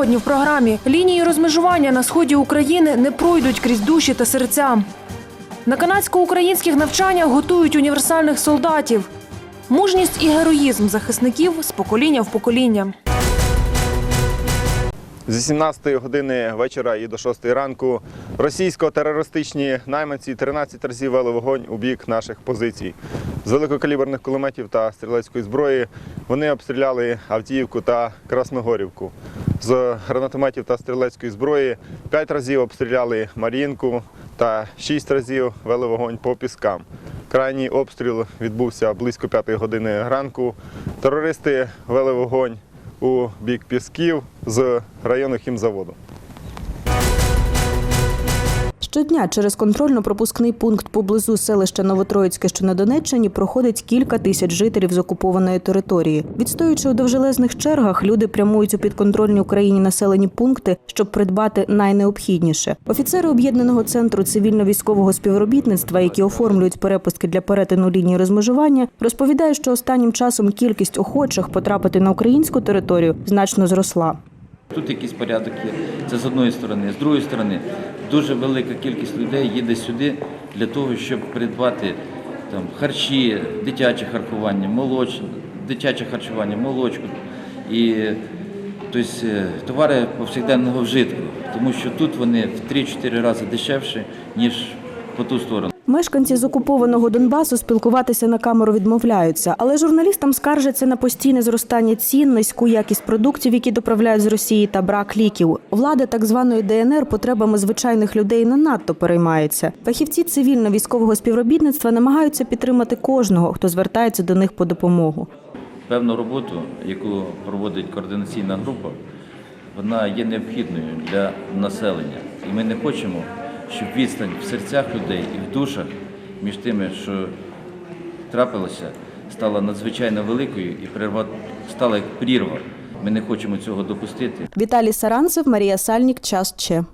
сьогодні в програмі лінії розмежування на сході України не пройдуть крізь душі та серця. На канадсько-українських навчаннях готують універсальних солдатів. Мужність і героїзм захисників з покоління в покоління. Зі 17 години вечора і до 6 ранку російсько-терористичні найманці 13 разів вели вогонь у бік наших позицій. З великокаліберних кулеметів та стрілецької зброї вони обстріляли Авдіївку та Красногорівку. З гранатометів та стрілецької зброї 5 разів обстріляли Мар'їнку та 6 разів вели вогонь по піскам. Крайній обстріл відбувся близько 5 години ранку. Терористи вели вогонь у бік Пісків з району хімзаводу. Щодня через контрольно-пропускний пункт поблизу селища Новотроїцьке, що на Донеччині, проходить кілька тисяч жителів з окупованої території. Відстоюючи у довжелезних чергах, люди прямують у підконтрольні Україні населені пункти, щоб придбати найнеобхідніше. Офіцери об'єднаного центру цивільно-військового співробітництва, які оформлюють перепустки для перетину лінії розмежування, розповідають, що останнім часом кількість охочих потрапити на українську територію значно зросла. Тут якийсь порядок є. Це з одної сторони. З другої сторони, дуже велика кількість людей їде сюди для того, щоб придбати там, харчі, дитяче харчування, молоч, дитяче харчування, молочку і тобто, товари повсякденного вжитку. Тому що тут вони в 3-4 рази дешевші, ніж по ту сторону. Мешканці з окупованого Донбасу спілкуватися на камеру відмовляються, але журналістам скаржаться на постійне зростання цін, низьку якість продуктів, які доправляють з Росії, та брак ліків. Влада так званої ДНР потребами звичайних людей не надто переймається. Фахівці цивільно-військового співробітництва намагаються підтримати кожного, хто звертається до них по допомогу. Певну роботу, яку проводить координаційна група, вона є необхідною для населення. І ми не хочемо, щоб відстань в серцях людей і в душах між тими, що трапилося, стала надзвичайно великою і прирва стала як прірва. Ми не хочемо цього допустити. Віталій Саранцев, Марія Сальнік, час Че.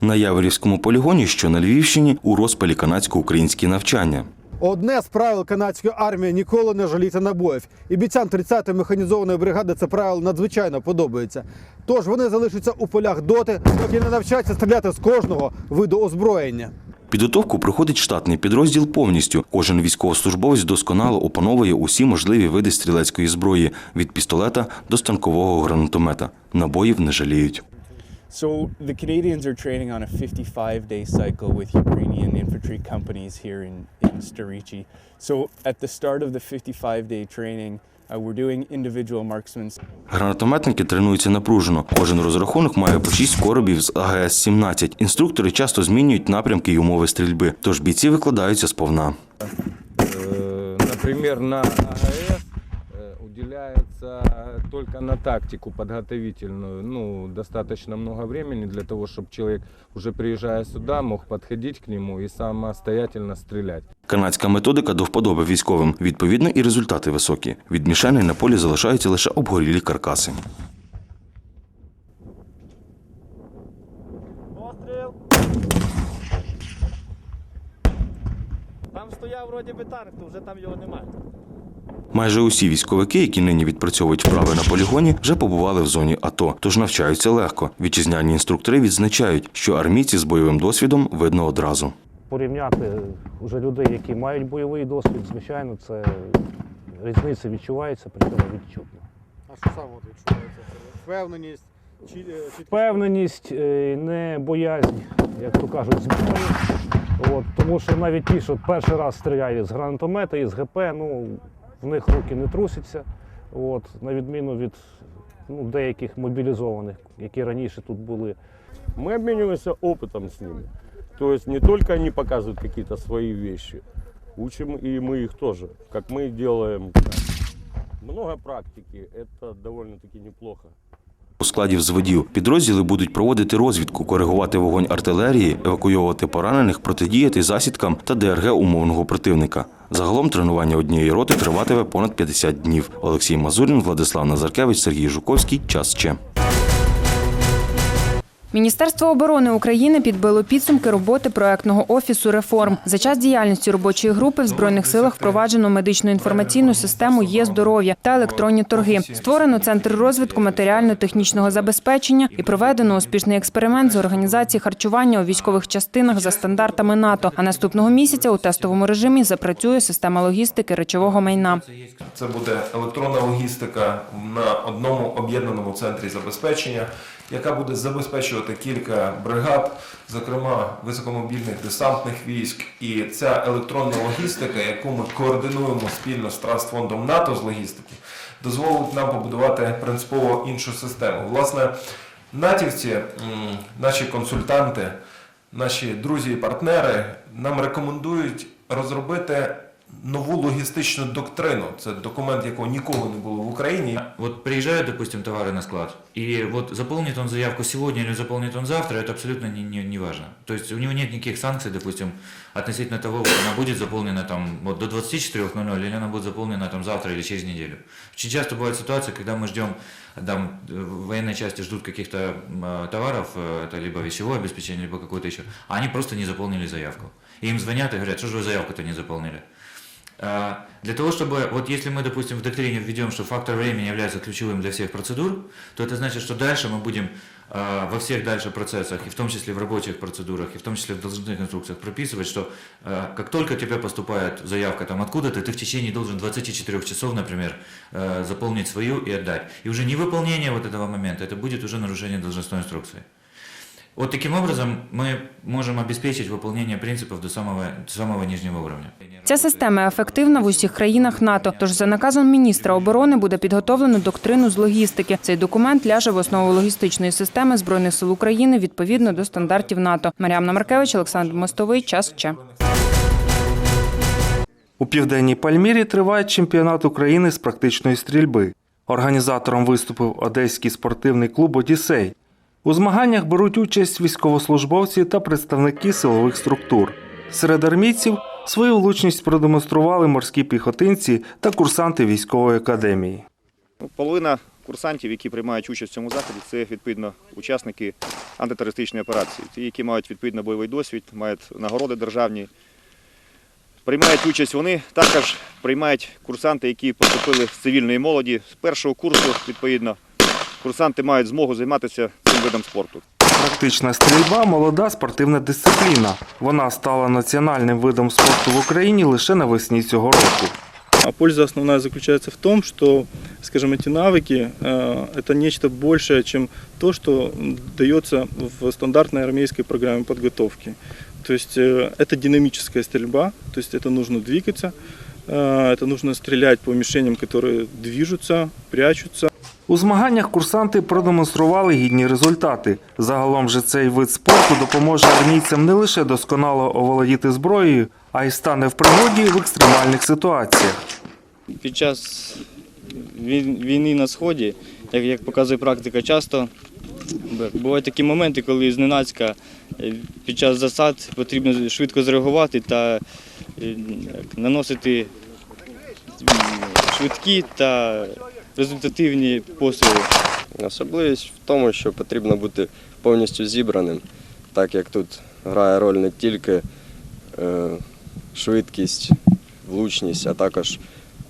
На Яворівському полігоні, що на Львівщині, у розпалі канадсько-українські навчання. Одне з правил канадської армії ніколи не жаліти набоїв. І бійцям 30-ї механізованої бригади це правило надзвичайно подобається. Тож вони залишаться у полях доти, поки не навчаться стріляти з кожного виду озброєння. Підготовку проходить штатний підрозділ повністю. Кожен військовослужбовець досконало опановує усі можливі види стрілецької зброї від пістолета до станкового гранатомета. Набоїв не жаліють. So the Canadians are training on a 55-day cycle with Ukrainian infantry companies here in, in Storici. So at the start of the 55-day training, uh, we're doing individual marksmen. Гранатометники тренуються напружено. Кожен розрахунок має по 6 коробів з АГС-17. Інструктори часто змінюють напрямки й умови стрільби, тож бійці викладаються сповна. Э, например, на АГС э, уделяется только на тактику подготовительную, ну, достаточно много времени для того, чтобы человек, уже приезжая сюда, мог подходить к нему и самостоятельно стрелять. Канадська методика до вподоби військовим. Відповідно, і результати високі. Від мішеней на полі залишаються лише обгорілі каркаси. Там стояв вроді би танк, то вже там його немає. Майже усі військовики, які нині відпрацьовують вправи на полігоні, вже побували в зоні АТО, тож навчаються легко. Вітчизняні інструктори відзначають, що армійці з бойовим досвідом видно одразу. порівняти вже людей, які мають бойовий досвід, звичайно, це різниця відчувається, при цьому відчутно. А що саме відчувається? Впевненість, чи, Впевненість, е, не боязнь, як то кажуть, зброї. От, тому що навіть ті, що перший раз стріляють з гранатомета і з ГП, ну, в них руки не трусяться, от, на відміну від ну, деяких мобілізованих, які раніше тут були. Мы обмениваемся опытом с ними. То есть не только они показывают какие-то свои вещи, учим и мы их тоже, как мы делаем. Много практики, это довольно-таки неплохо. У складі взводів підрозділи будуть проводити розвідку, коригувати вогонь артилерії, евакуйовувати поранених, протидіяти засідкам та ДРГ умовного противника. Загалом тренування однієї роти триватиме понад 50 днів. Олексій Мазурін, Владислав Назаркевич, Сергій Жуковський. Час ще. Міністерство оборони України підбило підсумки роботи проектного офісу реформ. За час діяльності робочої групи в збройних силах впроваджено медичну інформаційну систему є здоров'я та електронні торги. Створено центр розвитку матеріально-технічного забезпечення і проведено успішний експеримент з організації харчування у військових частинах за стандартами НАТО. А наступного місяця у тестовому режимі запрацює система логістики речового майна. Це буде електронна логістика на одному об'єднаному центрі забезпечення, яка буде забезпечувати кілька бригад, зокрема високомобільних десантних військ. І ця електронна логістика, яку ми координуємо спільно з Трастфондом НАТО з логістики, дозволить нам побудувати принципово іншу систему. Власне, натівці, наші консультанти, наші друзі і партнери нам рекомендують розробити нову логістичну доктрину. Це документ, якого ніколи не було в Україні. Вот приезжают, допустим, товары на склад, и вот заполнит он заявку сегодня или заполнит он завтра, это абсолютно не, не, не важно. То есть у него нет никаких санкций, допустим, относительно того, вот она будет заполнена там вот до 24.00 или она будет заполнена там завтра или через неделю. Очень часто бывает ситуация, когда мы ждем, там э, в военной части ждут каких-то э, товаров, э, это либо вещевое обеспечение, либо какое-то еще, а они просто не заполнили заявку. И им звонят и говорят, что же вы заявку-то не заполнили. А, Для того, чтобы, вот если мы, допустим, в доктрине введем, что фактор времени является ключевым для всех процедур, то это значит, что дальше мы будем а, во всех дальше процессах, и в том числе в рабочих процедурах, и в том числе в должностных инструкциях прописывать, что а, как только у тебя поступает заявка там откуда-то, ты в течение должен 24 часов, например, заполнить свою и отдать. И уже невыполнение вот этого момента, это будет уже нарушение должностной инструкции. Вот таким образом мы можем обеспечить выполнение принципов до самого, до самого нижнего уровня. Ця система ефективна в усіх країнах НАТО. Тож за наказом міністра оборони буде підготовлено доктрину з логістики. Цей документ ляже в основу логістичної системи збройних сил України відповідно до стандартів НАТО. Маріамна Маркевич, Олександр Мостовий. Час ще. У південній Пальмірі триває чемпіонат України з практичної стрільби. Організатором виступив одеський спортивний клуб Одіссей. У змаганнях беруть участь військовослужбовці та представники силових структур. Серед армійців свою влучність продемонстрували морські піхотинці та курсанти військової академії. Половина курсантів, які приймають участь в цьому заході, це відповідно учасники антитерористичної операції, ті, які мають відповідно бойовий досвід, мають нагороди державні. Приймають участь вони, також приймають курсанти, які поступили з цивільної молоді. З першого курсу, відповідно, курсанти мають змогу займатися видом спорту. Практична стрільба молода спортивна дисципліна. Вона стала національним видом спорту в Україні лише навесні цього року. А польза основная заключается в том, что, скажем, эти навыки э, это нечто большее, чем то, что дается в стандартной армейской программе подготовки. То есть э, это динамическая стрельба, то есть это нужно двигаться, э, это нужно стрелять по мишеням, которые движутся, прячутся. У змаганнях курсанти продемонстрували гідні результати. Загалом же цей вид спорту допоможе армійцям не лише досконало оволодіти зброєю, а й стане в пригоді в екстремальних ситуаціях. Під час війни на сході, як, показує практика, часто бувають такі моменти, коли зненацька е, під час засад потрібно швидко зреагувати та е, наносити швидкі та результативні посили. Особливість в тому, що потрібно бути повністю зібраним, так як тут грає роль не тільки е, швидкість, влучність, а також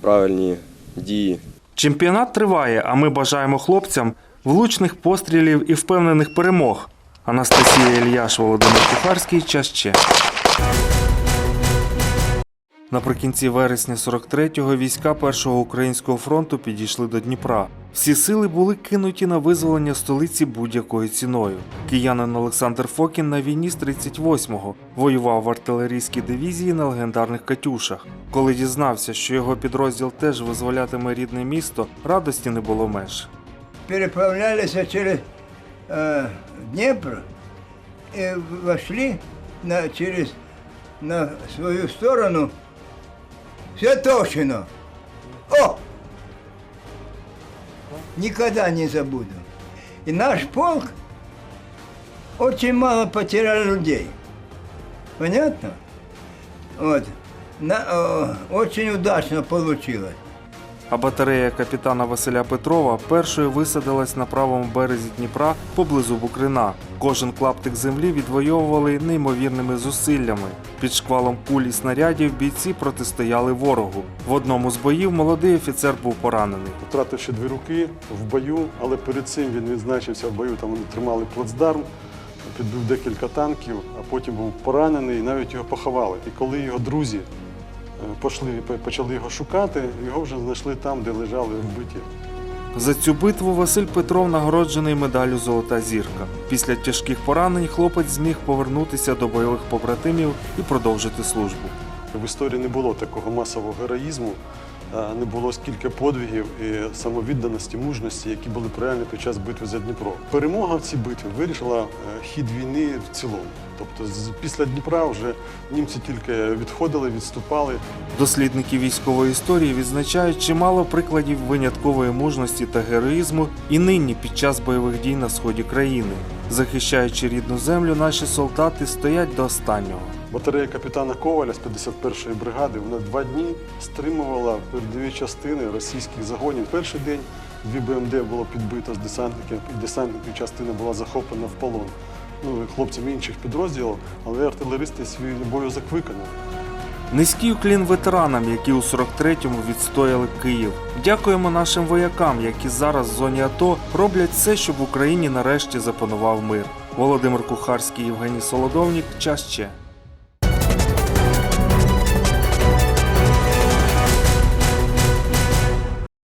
правильні дії. Чемпіонат триває, а ми бажаємо хлопцям влучних пострілів і впевнених перемог. Анастасія Ільяш, Володимир Кухарський. Час ще. Наприкінці вересня 43-го війська Першого українського фронту підійшли до Дніпра. Всі сили були кинуті на визволення столиці будь-якою ціною. Киянин Олександр Фокін на війні з 38-го воював в артилерійській дивізії на легендарних Катюшах. Коли дізнався, що його підрозділ теж визволятиме рідне місто, радості не було меж. переправлялись через э, Днепр и вошли на, через, на свою сторону Святошино. О! Никогда не забуду. И наш полк очень мало потерял людей. Понятно? Вот. На, о, очень удачно получилось. А батарея капітана Василя Петрова першою висадилась на правому березі Дніпра поблизу Букрина. Кожен клаптик землі відвоювали неймовірними зусиллями. Під шквалом куль і снарядів бійці протистояли ворогу. В одному з боїв молодий офіцер був поранений. Втративши дві руки в бою, але перед цим він відзначився в бою. Там вони тримали плацдарм, підбив декілька танків, а потім був поранений, і навіть його поховали. І коли його друзі пошли, почали його шукати, його вже знайшли там, де лежали вбиті. За цю битву Василь Петров нагороджений медаллю Золота зірка. Після тяжких поранень хлопець зміг повернутися до бойових побратимів і продовжити службу. В історії не було такого масового героїзму, не було скільки подвигів і самовідданості, мужності, які були проявлені під час битви за Дніпро. Перемога в цій битві вирішила е, хід війни в цілому. Тобто після Дніпра вже німці тільки відходили, відступали. Дослідники військової історії відзначають чимало прикладів виняткової мужності та героїзму і нині під час бойових дій на сході країни. Захищаючи рідну землю, наші солдати стоять до останнього. Батарея капітана Коваля з 51-ї бригади вона два дні стримувала передові частини російських загонів. Перший день дві БМД було підбито з десантників, і десантників частина була захоплена в полон. Ну, хлопцям інших підрозділів, але артилеристи свій обов'язок виконали. Низький уклін ветеранам, які у 43-му відстояли Київ. Дякуємо нашим воякам, які зараз в зоні АТО роблять все, щоб в Україні нарешті запанував мир. Володимир Кухарський, Євгеній Солодовнік. Час ще.